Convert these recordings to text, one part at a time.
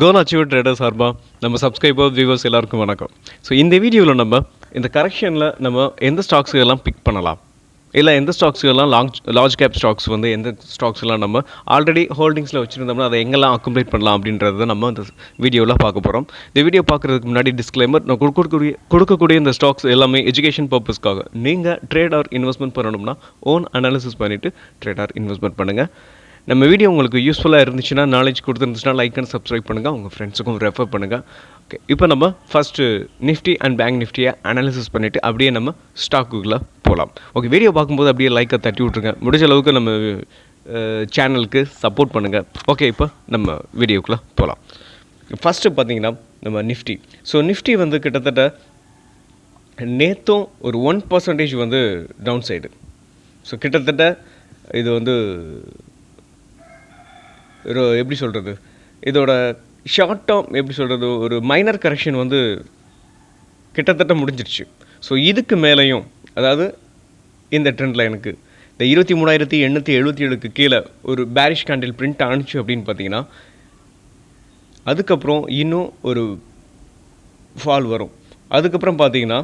Goal achieve trader சார்பா நம்ம subscriber viewers எல்லாருக்கும் வணக்கம். ஸோ இந்த வீடியோவில் நம்ம இந்த கரெக்ஷனில் நம்ம எந்த ஸ்டாக்ஸ் எல்லாம் பிக் பண்ணலாம்? இல்லை எந்த ஸ்டாக்ஸ் எல்லாம் லார்ஜ் கேப் ஸ்டாக்ஸ் வந்து எந்த ஸ்டாக்ஸ் எல்லாம் நம்ம ஆல்ரெடி ஹோல்டிங்ஸில் வச்சுருந்தோம்னா அதை எங்கெல்லாம் அக்குமுலேட் பண்ணலாம் அப்படின்றத நம்ம இந்த வீடியோவில் பார்க்க போகிறோம் இந்த வீடியோ பார்க்குறதுக்கு முன்னாடி டிஸ்க்ளைமர் நான் கொடுக்கக்கூடிய கொடுக்கக்கூடிய இந்த ஸ்டாக்ஸ் எல்லாமே எஜுகேஷன் பர்பஸ்க்காக நீங்கள் ட்ரேட் ஆர் இன்வெஸ்ட்மெண்ட் பண்ணணும்னா ஓன் அனாலிசிஸ் பண்ணிவிட்டு ட்ரேட் ஆர் இன்வெஸ்ட்மெண்ட் பண்ணுங்கள் நம்ம வீடியோ உங்களுக்கு யூஸ்ஃபுல்லாக இருந்துச்சுன்னா நாலேஜ் கொடுத்துருந்துச்சுன்னா லைக் அண்ட் சப்ஸ்கிரைப் பண்ணுங்கள் உங்கள் ஃப்ரெண்ட்ஸுக்கும் ரெஃபர் பண்ணுங்கள் ஓகே இப்போ நம்ம ஃபஸ்ட்டு நிஃப்டி அண்ட் பேங்க் நிஃப்டியை அனாலிசிஸ் பண்ணிவிட்டு அப்படியே நம்ம ஸ்டாக்குக்குள்ளே போகலாம் ஓகே வீடியோ பார்க்கும்போது அப்படியே லைக்கை தட்டி விட்ருங்க முடிஞ்ச அளவுக்கு நம்ம சேனலுக்கு சப்போர்ட் பண்ணுங்கள் ஓகே இப்போ நம்ம வீடியோக்குள்ளே போகலாம் ஃபஸ்ட்டு பார்த்தீங்கன்னா நம்ம நிஃப்டி ஸோ நிஃப்டி வந்து கிட்டத்தட்ட நேற்றும் ஒரு ஒன் பர்சன்டேஜ் வந்து டவுன் சைடு ஸோ கிட்டத்தட்ட இது வந்து ஒரு எப்படி சொல்கிறது இதோட ஷார்ட் டேர்ம் எப்படி சொல்கிறது ஒரு மைனர் கரெக்ஷன் வந்து கிட்டத்தட்ட முடிஞ்சிருச்சு. ஸோ இதுக்கு மேலேயும் அதாவது இந்த ட்ரெண்டில் எனக்கு இந்த இருபத்தி மூணாயிரத்தி எண்ணூற்றி எழுபத்தி ஏழுக்கு கீழே ஒரு பேரிஷ் கேண்டில் பிரிண்ட் ஆணுச்சு அப்படின்னு பார்த்தீங்கன்னா அதுக்கப்புறம் இன்னும் ஒரு ஃபால் வரும். அதுக்கப்புறம் பார்த்தீங்கன்னா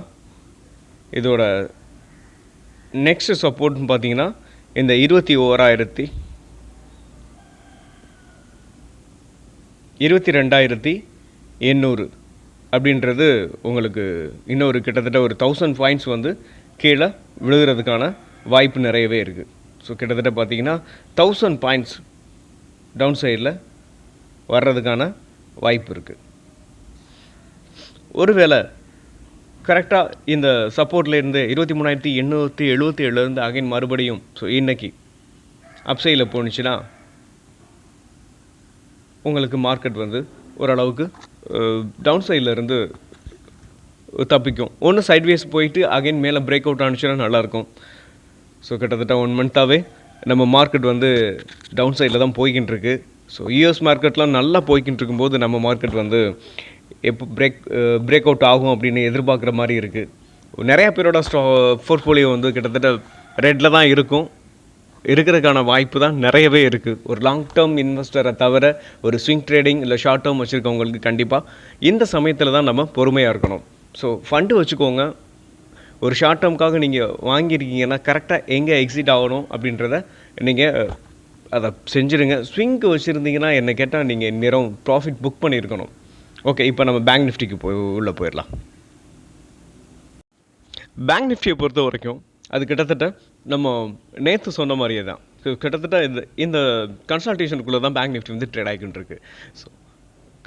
இதோட நெக்ஸ்ட் சப்போர்ட்னு பார்த்தீங்கன்னா இந்த இருபத்தி ஓராயிரத்தி இருபத்தி ரெண்டாயிரத்தி எண்ணூறு அப்படின்றது உங்களுக்கு இன்னொரு கிட்டத்தட்ட ஒரு தௌசண்ட் பாயிண்ட்ஸ் வந்து கீழே விழுகிறதுக்கான வாய்ப்பு நிறையவே இருக்குது ஸோ கிட்டத்தட்ட பார்த்தீங்கன்னா தௌசண்ட் பாயிண்ட்ஸ் டவுன் சைடில் வர்றதுக்கான வாய்ப்பு இருக்குது ஒருவேளை கரெக்டாக இந்த சப்போர்ட்லேருந்து இருபத்தி மூணாயிரத்தி எண்ணூற்றி எழுபத்தி ஏழுலேருந்து அகைன் மறுபடியும் ஸோ இன்றைக்கி அப்சைடில் போணுச்சுன்னா உங்களுக்கு மார்க்கெட் வந்து ஓரளவுக்கு டவுன் சைடில் இருந்து தப்பிக்கும். ஒன்று சைட்வேஸ் போயிட்டு அகைன் மேலே பிரேக் அவுட் ஆனிச்சுன்னா நல்லாயிருக்கும். ஸோ கிட்டத்தட்ட ஒன் மந்த்தாகவே நம்ம மார்க்கெட் வந்து டவுன் சைடில் தான் போய்கிட்டு இருக்கு ஸோ யூஎஸ் மார்க்கெட்லாம் நல்லா போய்கிட்டு இருக்கும்போது நம்ம மார்க்கெட் வந்து எப்போ பிரேக் பிரேக் அவுட் ஆகும் அப்படின்னு எதிர்பார்க்குற மாதிரி இருக்குது நிறையா பேரோட ஸ்டா போர்ட்ஃபோலியோ வந்து கிட்டத்தட்ட ரெட்டில் தான் இருக்கும். இருக்கிறதுக்கான வாய்ப்பு தான் நிறையவே இருக்குது ஒரு லாங் டேர்ம் இன்வெஸ்டரை தவிர ஒரு ஸ்விங் ட்ரேடிங் இல்லை ஷார்ட் டேர்ம் வச்சுருக்கவங்களுக்கு கண்டிப்பாக இந்த சமயத்தில் தான் நம்ம பொறுமையாக இருக்கணும். ஸோ ஃபண்டு வச்சுக்கோங்க. ஒரு ஷார்ட் டேர்முக்காக நீங்கள் வாங்கியிருக்கீங்கன்னா கரெக்டாக எங்கே எக்ஸிட் ஆகணும் அப்படின்றத நீங்கள் அதை செஞ்சுருங்க. ஸ்விங்க்கு வச்சுருந்தீங்கன்னா என்னை கேட்டால் நீங்கள் நிறம் ப்ராஃபிட் புக் பண்ணியிருக்கணும். ஓகே இப்போ நம்ம பேங்க் நிஃப்டிக்கு போய் உள்ளே போயிடலாம். பேங்க் நிஃப்டியை பொறுத்த வரைக்கும் அது கிட்டத்தட்ட நம்ம நேற்று சொன்ன மாதிரியே தான். ஸோ கிட்டத்தட்ட இந்த இந்த கன்சல்டேஷனுக்குள்ளே தான் பேங்க் நிஃப்டி வந்து ட்ரேட் ஆகிக்கிட்டு இருக்கு. ஸோ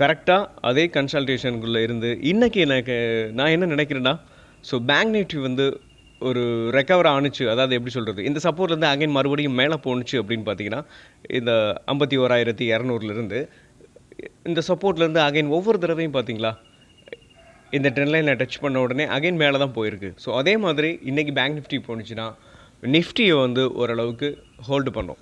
கரெக்டாக அதே கன்சல்டேஷனுக்குள்ளே இருந்து இன்றைக்கி எனக்கு நான் என்ன நினைக்கிறேன்னா ஸோ பேங்க் நிஃப்டி வந்து ஒரு ரெக்கவர் ஆணுச்சு. அதாவது எப்படி சொல்கிறது இந்த சப்போர்ட்லேருந்து அகைன் மறுபடியும் மேலே போணுச்சு அப்படின்னு பார்த்தீங்கன்னா இந்த ஐம்பத்தி ஓராயிரத்தி இரநூறுலேருந்து இந்த சப்போர்ட்லேருந்து அகைன் ஒவ்வொரு தடவையும் பார்த்தீங்களா இந்த ட்ரெண்ட் லைனை டச் பண்ண உடனே அகைன் மேலே தான் போயிருக்கு. ஸோ அதே மாதிரி இன்றைக்கி பேங்க் நிஃப்டி போணுச்சுன்னா நிஃப்டியை வந்து ஓரளவுக்கு ஹோல்டு பண்ணோம்.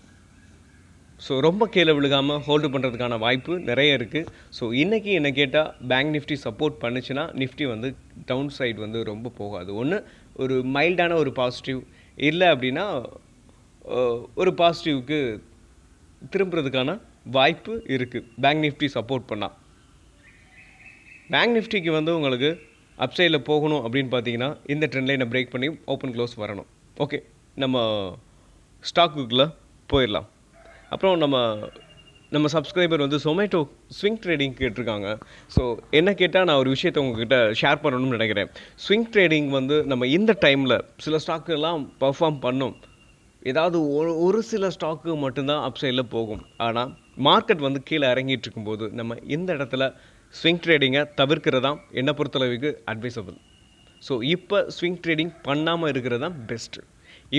ஸோ ரொம்ப கீழே விழுகாமல் ஹோல்டு பண்ணுறதுக்கான வாய்ப்பு நிறைய இருக்குது ஸோ இன்றைக்கி என்ன கேட்டால் பேங்க் நிஃப்டி சப்போர்ட் பண்ணுச்சுன்னா நிஃப்டி வந்து டவுன் சைடு வந்து ரொம்ப போகாது. ஒன்று ஒரு மைல்டான ஒரு பாசிட்டிவ் இல்லை அப்படின்னா ஒரு பாசிட்டிவ்க்கு திரும்புறதுக்கான வாய்ப்பு இருக்குது பேங்க் நிஃப்டி சப்போர்ட் பண்ணால் பேங்க் நிஃப்டிக்கு வந்து உங்களுக்கு அப்சைடில் போகணும் அப்படின்னு பார்த்தீங்கன்னா இந்த ட்ரெண்ட் நான் பிரேக் பண்ணி ஓப்பன் க்ளோஸ் வரணும். ஓகே நம்ம ஸ்டாக்குக்குள்ளே போயிடலாம். அப்புறம் நம்ம நம்ம சப்ஸ்கிரைபர் வந்து சொமேட்டோ ஸ்விங் ட்ரேடிங் கேட்டிருக்காங்க. ஸோ என்ன கேட்டால் நான் ஒரு விஷயத்தை உங்ககிட்ட ஷேர் பண்ணணும்னு நினைக்கிறேன். ஸ்விங் ட்ரேடிங் வந்து நம்ம இந்த டைமில் சில ஸ்டாக்குலாம் பர்ஃபார்ம் பண்ணும். ஏதாவது ஒரு ஒரு சில ஸ்டாக்கு மட்டும்தான் அப்சைடில் போகும். ஆனால் மார்க்கெட் வந்து கீழே இறங்கிட்டு இருக்கும்போது நம்ம இந்த இடத்துல ஸ்விங் ட்ரேடிங்கை தவிர்க்கிறது தான் என்னை பொறுத்தளவுக்கு அட்வைசபிள் ஸோ இப்போ ஸ்விங் ட்ரேடிங் பண்ணாமல் இருக்கிறது தான் பெஸ்ட்டு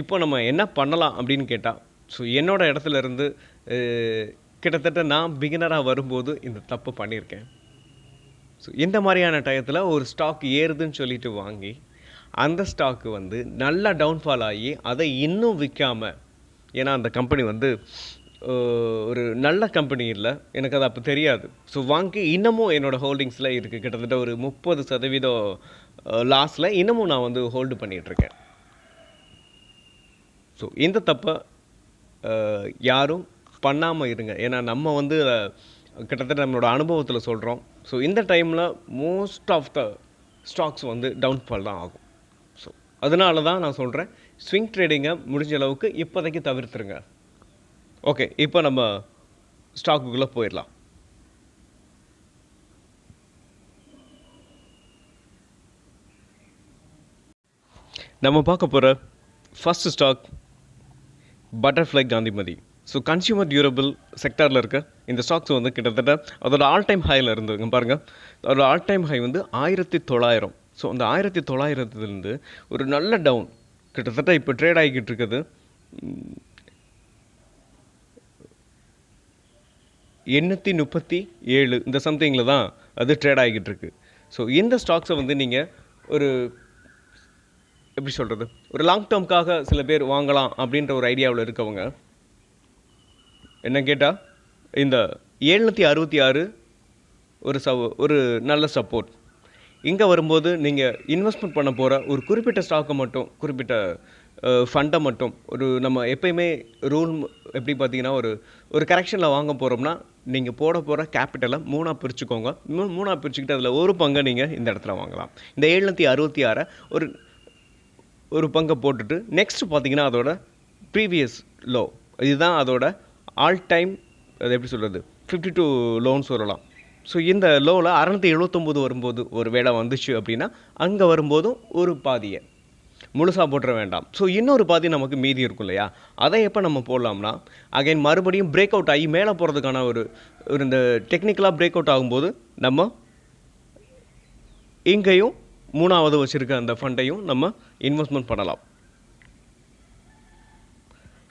இப்போ நம்ம என்ன பண்ணலாம் அப்படின்னு கேட்டால் ஸோ என்னோட இடத்துல இருந்து கிட்டத்தட்ட நான் பிகினராக வரும்போது இந்த தப்பு பண்ணியிருக்கேன். ஸோ இந்த மாதிரியான டயத்தில் ஒரு ஸ்டாக் ஏறுதுன்னு சொல்லிட்டு வாங்கி அந்த ஸ்டாக்கு வந்து நல்லா டவுன்ஃபால் ஆகி அதை இன்னும் விற்காமல் ஏன்னா அந்த கம்பெனி வந்து ஒரு நல்ல கம்பெனி இல்லை எனக்கு அது அப்போ தெரியாது. ஸோ வாங்கி இன்னமும் என்னோடய ஹோல்டிங்ஸில் இருக்குது கிட்டத்தட்ட ஒரு முப்பது சதவீதம் லாஸில் இன்னமும் நான் வந்து ஹோல்டு பண்ணிகிட்ருக்கேன் ஸோ இந்த தப்பை யாரும் பண்ணாமல் இருங்க. ஏன்னா நம்ம வந்து கிட்டத்தட்ட நம்மளோட அனுபவத்தில் சொல்கிறோம் ஸோ இந்த டைமில் மோஸ்ட் ஆஃப் த ஸ்டாக்ஸ் வந்து டவுன்ஃபால் தான் ஆகும். ஸோ அதனால தான் நான் சொல்கிறேன் ஸ்விங் ட்ரேடிங்கை முடிஞ்ச அளவுக்கு இப்போதைக்கு தவிர்த்துருங்க. ஓகே இப்போ நம்ம ஸ்டாக்குக்குள்ளே போயிடலாம். நம்ம பார்க்க போகிற first stock butterfly Gandhimathi so consumer durable செக்டாரில் இருக்க இந்த ஸ்டாக்ஸ் வந்து கிட்டத்தட்ட அதோட ஆல் டைம் ஹையில் இருந்ததுங்க பாருங்கள் அதோட ஆல் டைம் ஹை வந்து ஆயிரத்தி தொள்ளாயிரம். ஸோ அந்த ஆயிரத்தி தொள்ளாயிரத்துலேருந்து ஒரு நல்ல டவுன் கிட்டத்தட்ட இப்போ ட்ரேட் ஆகிக்கிட்டு இருக்குது. எண்ணூற்றி முப்பத்தி ஏழு இந்த சம்திங்கில் தான் அது ட்ரேட் ஆகிக்கிட்டு இருக்குது ஸோ இந்த ஸ்டாக்ஸை வந்து நீங்கள் ஒரு எப்படி சொல்கிறது ஒரு லாங் டேர்ம்க்காக சில பேர் வாங்கலாம் அப்படின்ற ஒரு ஐடியாவில் இருக்கவங்க என்ன கேட்டால் இந்த ஏழ்நூற்றி அறுபத்தி ஆறு ஒரு சவ ஒரு நல்ல சப்போர்ட் இங்கே வரும்போது நீங்கள் இன்வெஸ்ட்மெண்ட் பண்ண போகிற ஒரு குறிப்பிட்ட ஸ்டாக்கை மட்டும் குறிப்பிட்ட ஃபண்டை மட்டும் ஒரு நம்ம எப்பயுமே ரூல் எப்படி பார்த்தீங்கன்னா ஒரு ஒரு கரெக்ஷனில் வாங்க போகிறோம்னா நீங்கள் போட போகிற கேபிட்டலை மூணாக பிரிச்சுக்கோங்க. மூணாக பிரிச்சுக்கிட்டு அதில் ஒரு பங்கை நீங்கள் இந்த இடத்துல வாங்கலாம். இந்த ஏழ்நூற்றி அறுபத்தி ஆறை ஒரு ஒரு பங்கை போட்டுட்டு நெக்ஸ்ட் பார்த்தீங்கன்னா அதோட ப்ரீவியஸ் லோ இதுதான் அதோட ஆல் டைம் அது எப்படி சொல்கிறது ஃபிஃப்டி டூ லோன்னு சொல்லலாம் ஸோ இந்த லோவில் அறநூற்றி எழுபத்தொம்போது வரும்போது ஒரு வேலை வந்துச்சு அப்படின்னா அங்கே வரும்போதும் ஒரு பாதியை முழுசாக போட்டுற வேண்டாம். ஸோ இன்னொரு பாதி நமக்கு மீதி இருக்கும் இல்லையா? அதை எப்போ நம்ம போடலாம்னா அகைன் மறுபடியும் பிரேக் அவுட் ஆகி மேலே போகிறதுக்கான ஒரு ஒரு இந்த டெக்னிக்கலாக பிரேக் அவுட் ஆகும்போது நம்ம இங்கேயும் மூணாவது வச்சுருக்க அந்த ஃபண்டையும் நம்ம இன்வெஸ்ட்மெண்ட் பண்ணலாம்.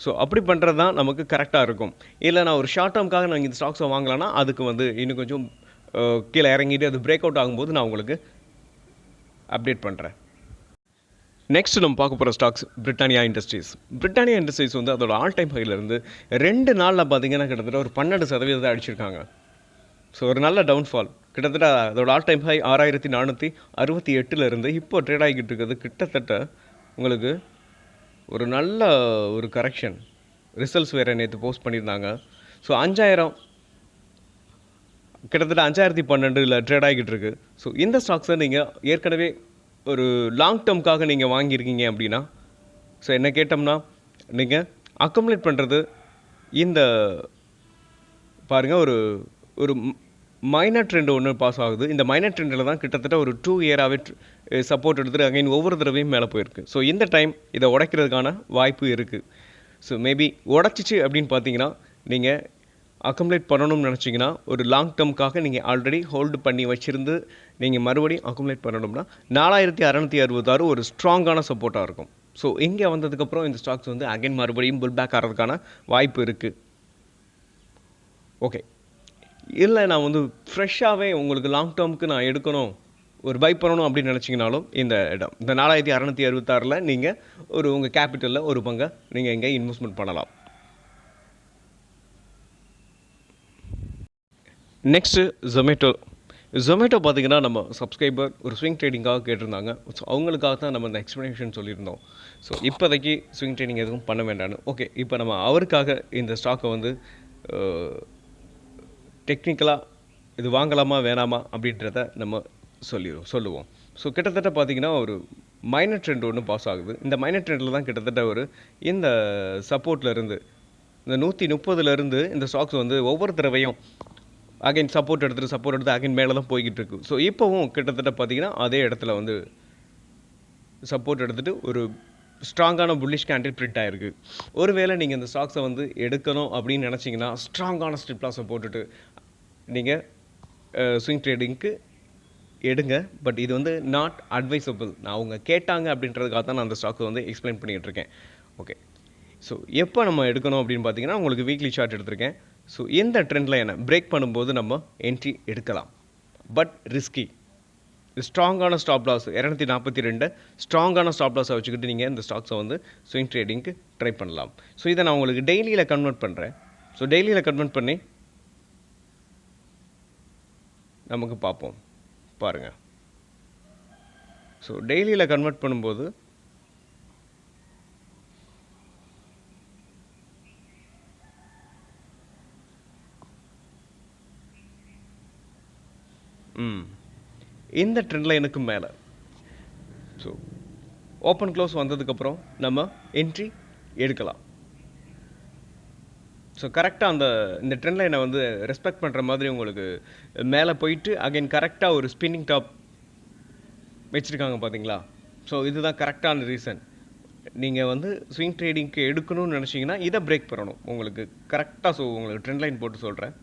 ஸோ அப்படி பண்ணுறது தான் நமக்கு கரெக்டாக இருக்கும். இல்லை நான் ஒரு ஷார்ட் டேர்முக்காக நான் இந்த ஸ்டாக்ஸை வாங்கலான்னா அதுக்கு வந்து இன்னும் கொஞ்சம் கீழே இறங்கிட்டு அது பிரேக் அவுட் ஆகும்போது நான் உங்களுக்கு அப்டேட் பண்ணுறேன் நெக்ஸ்ட் நம்ம பார்க்க போகிற stocks Britannia industries Britannia industries வந்து அதோட ஆல் டைம் ஹைலேருந்து ரெண்டு நாளில் பார்த்தீங்கன்னா கிட்டத்தட்ட ஒரு பன்னெண்டு சதவீதத்தை அடிச்சிருக்காங்க. ஸோ ஒரு நல்ல டவுன்ஃபால் கிட்டத்தட்ட அதோட ஆல் டைம் ஹை ஆறாயிரத்தி நானூற்றி அறுபத்தி எட்டில் இருந்து இப்போ ட்ரேட் ஆகிக்கிட்டு இருக்கிறது கிட்டத்தட்ட உங்களுக்கு ஒரு நல்ல ஒரு கரெக்ஷன் ரிசல்ட்ஸ் வேறு நேற்று போஸ்ட் பண்ணியிருந்தாங்க. ஸோ அஞ்சாயிரம் கிட்டத்தட்ட அஞ்சாயிரத்தி பன்னெண்டில் ட்ரேட் ஆகிக்கிட்டு இருக்கு. ஸோ இந்த ஸ்டாக்ஸை நீங்கள் ஏற்கனவே ஒரு லாங் டேர்ம்க்காக நீங்கள் வாங்கியிருக்கீங்க அப்படின்னா ஸோ என்ன கேட்டோம்னா நீங்கள் அக்கமுலேட் பண்ணுறது இந்த பாருங்க ஒரு ஒரு மைனர் ட்ரெண்ட் ஒன்று பாஸ் ஆகுது. இந்த மைனர் ட்ரெண்டில் தான் கிட்டத்தட்ட ஒரு டூ இயராகவே சப்போர்ட் எடுத்துட்டு அகைன் ஒவ்வொரு தடவையும் மேலே போயிருக்கு. ஸோ இந்த டைம் இதை உடைக்கிறதுக்கான வாய்ப்பு இருக்குது ஸோ மேபி உடச்சிச்சு அப்படின்னு பார்த்தீங்கன்னா நீங்கள் அக்கம்லேட் பண்ணணும்னு நினச்சிங்கன்னா ஒரு லாங் டேர்ம்க்காக நீங்கள் ஆல்ரெடி ஹோல்டு பண்ணி வச்சுருந்து நீங்கள் மறுபடியும் அக்குமுலேட் பண்ணணும்னா நாலாயிரத்தி அறநூற்றி அறுபத்தாறு ஒரு ஸ்ட்ராங்கான சப்போர்ட்டாக இருக்கும். ஸோ இங்கே வந்ததுக்கப்புறம் இந்த ஸ்டாக்ஸ் வந்து அகைன் மறுபடியும் புல் பேக் ஆகிறதுக்கான வாய்ப்பு இருக்குது ஓகே இல்லை நான் வந்து ஃப்ரெஷ்ஷாகவே உங்களுக்கு லாங் டேர்முக்கு நான் எடுக்கணும் ஒரு பை பண்ணணும் அப்படின்னு நினச்சிங்கனாலும் இந்த இடம் இந்த நாலாயிரத்தி அறநூற்றி அறுபத்தாறில் நீங்கள் ஒரு உங்கள் கேபிட்டலில் ஒரு பங்கை நீங்கள் இங்கே இன்வெஸ்ட்மெண்ட் பண்ணலாம். நெக்ஸ்ட்டு ஜொமேட்டோ ஜொமேட்டோ பார்த்தீங்கன்னா நம்ம சப்ஸ்கிரைபர் ஒரு ஸ்விங் ட்ரேடிங்காக கேட்டிருந்தாங்க. ஸோ அவங்களுக்காக தான் நம்ம இந்த எக்ஸ்ப்ளனேஷன் சொல்லியிருந்தோம். ஸோ இப்போதைக்கு ஸ்விங் ட்ரேடிங் எதுவும் பண்ண வேண்டாம்னு. ஓகே இப்போ நம்ம அவருக்காக இந்த ஸ்டாக்கை வந்து டெக்னிக்கலாக இது வாங்கலாமா வேணாமா அப்படின்றத நம்ம சொல்லிடுவோம் சொல்லுவோம். ஸோ கிட்டத்தட்ட பார்த்தீங்கன்னா ஒரு மைனர் ட்ரெண்ட் ஒன்று பாஸ் ஆகுது. இந்த மைனர் ட்ரெண்டில் தான் கிட்டத்தட்ட ஒரு இந்த சப்போர்ட்லேருந்து இந்த நூற்றி முப்பதுலேருந்து இந்த ஸ்டாக்ஸ் வந்து ஒவ்வொரு தடவையும் அகைன் சப்போர்ட் எடுத்துகிட்டு சப்போர்ட் எடுத்து அகைன் மேலே தான் போய்கிட்டு இருக்கு. ஸோ இப்போவும் கிட்டத்தட்ட பார்த்தீங்கன்னா அதே இடத்துல வந்து சப்போர்ட் எடுத்துகிட்டு ஒரு ஸ்ட்ராங்கான புல்லிஷ் கேண்டில் பிரிண்ட் ஆகிருக்கு ஒருவேளை நீங்கள் இந்த ஸ்டாக்ஸை வந்து எடுக்கணும் அப்படின்னு நினச்சிங்கன்னா ஸ்ட்ராங்கான ஸ்ட்ரிப்லாம் சப்போர்ட்டுட்டு போட்டுட்டு நீங்கள் ஸ்விங் ட்ரேடிங்க்கு எடுங்க. பட் இது வந்து நாட் அட்வைசபிள் நான் அவங்க கேட்டாங்க அப்படின்றதுக்காக தான் நான் அந்த ஸ்டாக்கை வந்து எக்ஸ்பிளைன் பண்ணிகிட்டு இருக்கேன். ஓகே ஸோ எப்போ நம்ம எடுக்கணும் அப்படின்னு பார்த்தீங்கன்னா உங்களுக்கு வீக்லி சார்ட் எடுத்திருக்கேன். ஸோ எந்த ட்ரெண்டில் என்ன? பிரேக் பண்ணும்போது நம்ம என்ட்ரி எடுக்கலாம். பட் ரிஸ்கி ஸ்ட்ராங்கான ஸ்டாப் லாஸ் இரநூத்தி நாற்பத்தி ரெண்டு ஸ்ட்ராங்கான ஸ்டாப் லாஸை வச்சுக்கிட்டு நீங்கள் இந்த ஸ்டாக்ஸை வந்து ஸ்விங் ட்ரேடிங்க்கு ட்ரை பண்ணலாம். ஸோ இதை நான் உங்களுக்கு டெய்லியில் கன்வெர்ட் பண்ணுறேன் ஸோ டெய்லியில் கன்வெர்ட் பண்ணி நமக்கு பார்ப்போம். பாருங்கள் ஸோ டெய்லியில் கன்வெர்ட் பண்ணும்போது ம் இந்த ட்ரெண்டில் எனக்கு மேலே. ஸோ ஓப்பன் க்ளோஸ் வந்ததுக்கப்புறம் நம்ம என்ட்ரி எடுக்கலாம். ஸோ கரெக்டாக அந்த இந்த ட்ரெண்ட் லைனை வந்து ரெஸ்பெக்ட் பண்ணுற மாதிரி உங்களுக்கு மேலே போயிட்டு அகைன் கரெக்டாக ஒரு ஸ்பின்னிங் டாப் வச்சுருக்காங்க பார்த்தீங்களா ஸோ இதுதான் கரெக்டான ரீசன் நீங்கள் வந்து ஸ்விங் ட்ரேடிங்க்கு எடுக்கணும்னு நினச்சிங்கன்னா இதை பிரேக் பண்ணணும். உங்களுக்கு கரெக்டாக ஸோ உங்களுக்கு ட்ரெண்ட் லைன் போட்டு சொல்கிறேன்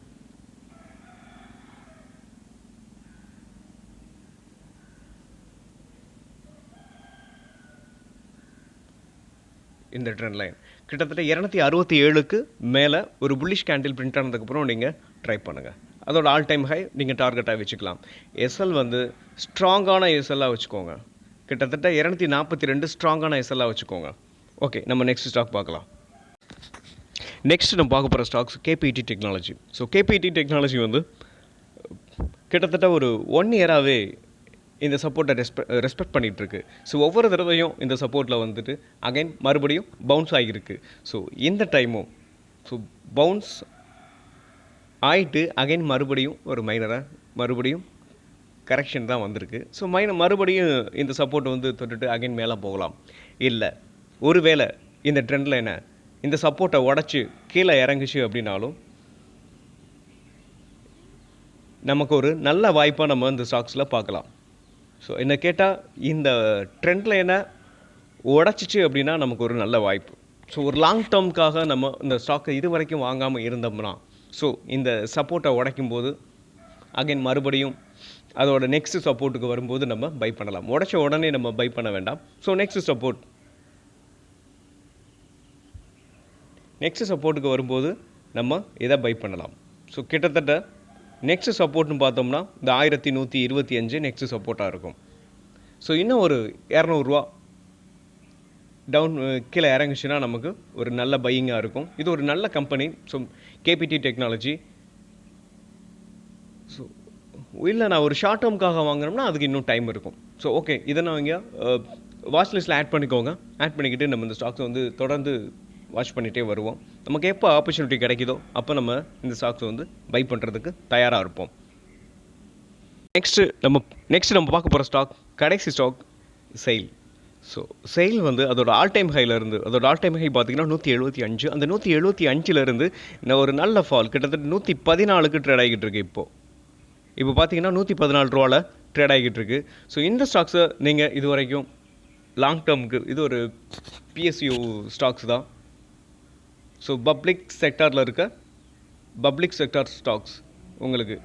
இந்த ட்ரெண்ட் லைன் கிட்டத்தட்ட இரநூத்தி அறுபத்தி ஏழுக்கு மேலே ஒரு புல்லிஷ் கேண்டில் பிரிண்ட் ஆனதுக்கப்புறம் நீங்கள் ட்ரை பண்ணுங்கள் அதோட ஆல் டைம் ஹை நீங்கள் டார்கெட்டாக வச்சுக்கலாம். எஸ்எல் வந்து ஸ்ட்ராங்கான எஸ்எல்லாக வச்சுக்கோங்க. கிட்டத்தட்ட இரநூத்தி நாற்பத்தி ரெண்டு ஸ்ட்ராங்கான எஸ்எல்லாக வச்சுக்கோங்க. ஓகே நம்ம நெக்ஸ்ட் ஸ்டாக் பார்க்கலாம். நெக்ஸ்ட் நம்ம பார்க்க போகிற stocks KPIT technology so KPIT technology வந்து கிட்டத்தட்ட ஒரு ஒன் இயராகவே இந்த சப்போர்ட்டை ரெஸ்பெ ரெஸ்பெக்ட் பண்ணிகிட்டு இருக்கு ஸோ ஒவ்வொரு தடவையும் இந்த சப்போர்ட்டில் வந்துட்டு அகைன் மறுபடியும் பவுன்ஸ் ஆகியிருக்கு. ஸோ இந்த டைமும் ஸோ பவுன்ஸ் ஆயிட்டு அகைன் மறுபடியும் ஒரு மைனராக மறுபடியும் கரெக்ஷன் தான் வந்திருக்கு. ஸோ மைனர் மறுபடியும் இந்த சப்போர்ட் வந்து தொட்டுட்டு அகைன் மேலே போகலாம். இல்லை ஒருவேளை இந்த ட்ரெண்டில் என்ன இந்த சப்போர்ட்டை உடச்சி கீழே இறங்குச்சு அப்படின்னாலும் நமக்கு ஒரு நல்ல வாய்ப்பாக நம்ம இந்த ஸ்டாக்ஸில் பார்க்கலாம். ஸோ என்ன கேட்டால் இந்த ட்ரெண்டில் என்ன உடச்சிச்சு அப்படின்னா நமக்கு ஒரு நல்ல வாய்ப்பு. ஸோ ஒரு லாங் டேர்முக்காக நம்ம இந்த ஸ்டாக்கை இது வரைக்கும் வாங்காமல் இருந்தோம்னா ஸோ இந்த சப்போர்ட்டை உடைக்கும் போது அகைன் மறுபடியும் அதோட நெக்ஸ்ட் சப்போர்ட்டுக்கு வரும்போது நம்ம பை பண்ணலாம். உடைச்ச உடனே நம்ம பை பண்ண வேண்டாம். ஸோ நெக்ஸ்ட் சப்போர்ட் நெக்ஸ்ட் சப்போர்ட்டுக்கு வரும்போது நம்ம இதை பை பண்ணலாம். ஸோ கிட்டத்தட்ட நெக்ஸ்ட் சப்போர்ட்னு பார்த்தோம்னா இந்த ஆயிரத்தி நூற்றி இருபத்தி அஞ்சு நெக்ஸ்ட் சப்போர்ட்டாக இருக்கும். ஸோ இன்னும் ஒரு இரநூறுவா டவுன் கீழே இறங்குச்சுன்னா நமக்கு ஒரு நல்ல பையிங்காக இருக்கும். இது ஒரு நல்ல company so KPIT technology so இல்லை நான் ஒரு ஷார்ட் டேர்முக்காக வாங்குறோம்னா அதுக்கு இன்னும் டைம் இருக்கும். ஸோ ஓகே இதை நான் இங்கே வாட்ச் லிஸ்ட்டில் ஆட் பண்ணிக்கோங்க. ஆட் பண்ணிக்கிட்டு நம்ம இந்த ஸ்டாக்ஸ் வந்து தொடர்ந்து வாட்ச் பண்ணிகிட்டே வருவோம். நமக்கு எப்போ ஆப்பர்ச்சுனிட்டி கிடைக்குதோ அப்போ நம்ம இந்த ஸ்டாக்ஸை வந்து பை பண்ணுறதுக்கு தயாராக இருப்போம். நெக்ஸ்ட்டு நம்ம நெக்ஸ்ட் நம்ம பார்க்க போகிற ஸ்டாக் கடைசி ஸ்டாக் செயில் ஸோ செயில் வந்து அதோட ஆல் டைம் ஹைலேருந்து அதோட ஆல் டைம் ஹை பார்த்தீங்கன்னா நூற்றி எழுபத்தி அஞ்சு. அந்த நூற்றி எழுபத்தி அஞ்சுலேருந்து நான் ஒரு நல்ல ஃபால் கிட்டத்தட்ட நூற்றி பதினாலுக்கு ட்ரேட் ஆகிட்டு இருக்கு இப்போது இப்போ பார்த்தீங்கன்னா நூற்றி பதினாலு ரூபாவில் ட்ரேட் ஆகிட்டு இருக்கு. ஸோ இந்த ஸ்டாக்ஸை நீங்கள் இது வரைக்கும் லாங் டேர்முக்கு இது ஒரு பிஎஸ்யூ ஸ்டாக்ஸ் தான். ஸோ பப்ளிக் செக்டாரில் இருக்க பப்ளிக் செக்டார் ஸ்டாக்ஸ் உங்களுக்கு.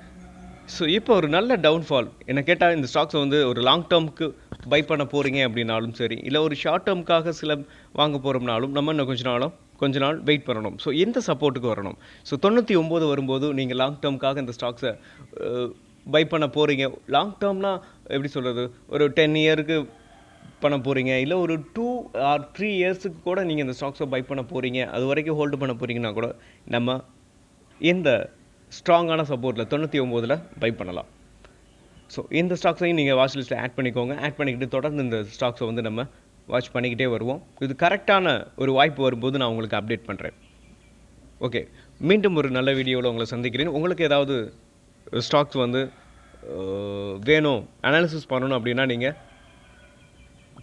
ஸோ இப்போ ஒரு நல்ல டவுன்ஃபால் என்ன கேட்டால் இந்த ஸ்டாக்ஸை வந்து ஒரு லாங் டேர்முக்கு பை பண்ண போகிறீங்க அப்படின்னாலும் சரி இல்லை ஒரு ஷார்ட் டேர்முக்காக சில வாங்க போகிறோம்னாலும் நம்ம இன்னும் கொஞ்ச நாளும் கொஞ்ச நாள் வெயிட் பண்ணணும். ஸோ இந்த சப்போர்ட்டுக்கு வரணும். ஸோ தொண்ணூற்றி ஒம்பது வரும்போது நீங்கள் லாங் டேர்முக்காக இந்த ஸ்டாக்ஸை பை பண்ண போகிறீங்க லாங் டேர்ம்னால் எப்படி சொல்கிறது ஒரு டென் இயருக்கு பண்ண போகிறீங்க இல்லை ஒரு டூ ஆர் த்ரீ இயர்ஸுக்கு கூட நீங்கள் இந்த ஸ்டாக்ஸை பை பண்ண போகிறீங்க அது வரைக்கும் ஹோல்டு பண்ண போகிறீங்கன்னா கூட நம்ம இந்த ஸ்ட்ராங்கான சப்போர்ட்டில் தொண்ணூற்றி ஒம்போதில் பை பண்ணலாம். ஸோ இந்த ஸ்டாக்ஸையும் நீங்கள் வாட்ச் லிஸ்ட்டில் ஆட் பண்ணிக்கோங்க. ஆட் பண்ணிக்கிட்டு தொடர்ந்து இந்த ஸ்டாக்ஸை வந்து நம்ம வாட்ச் பண்ணிக்கிட்டே வருவோம். இது கரெக்டான ஒரு வாய்ப்பு வரும்போது நான் உங்களுக்கு அப்டேட் பண்ணுறேன் ஓகே மீண்டும் ஒரு நல்ல வீடியோவில் உங்களை சந்திக்கிறேன். உங்களுக்கு ஏதாவது ஸ்டாக்ஸ் வந்து வேணும் அனாலிசிஸ் பண்ணணும் அப்படின்னா நீங்கள்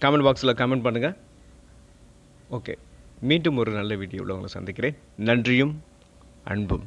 கமெண்ட் பாக்ஸில் கமெண்ட் பண்ணுங்கள் ஓகே மீண்டும் ஒரு நல்ல வீடியோவில் உங்களை சந்திக்கிறேன். நன்றியும் அன்பும்.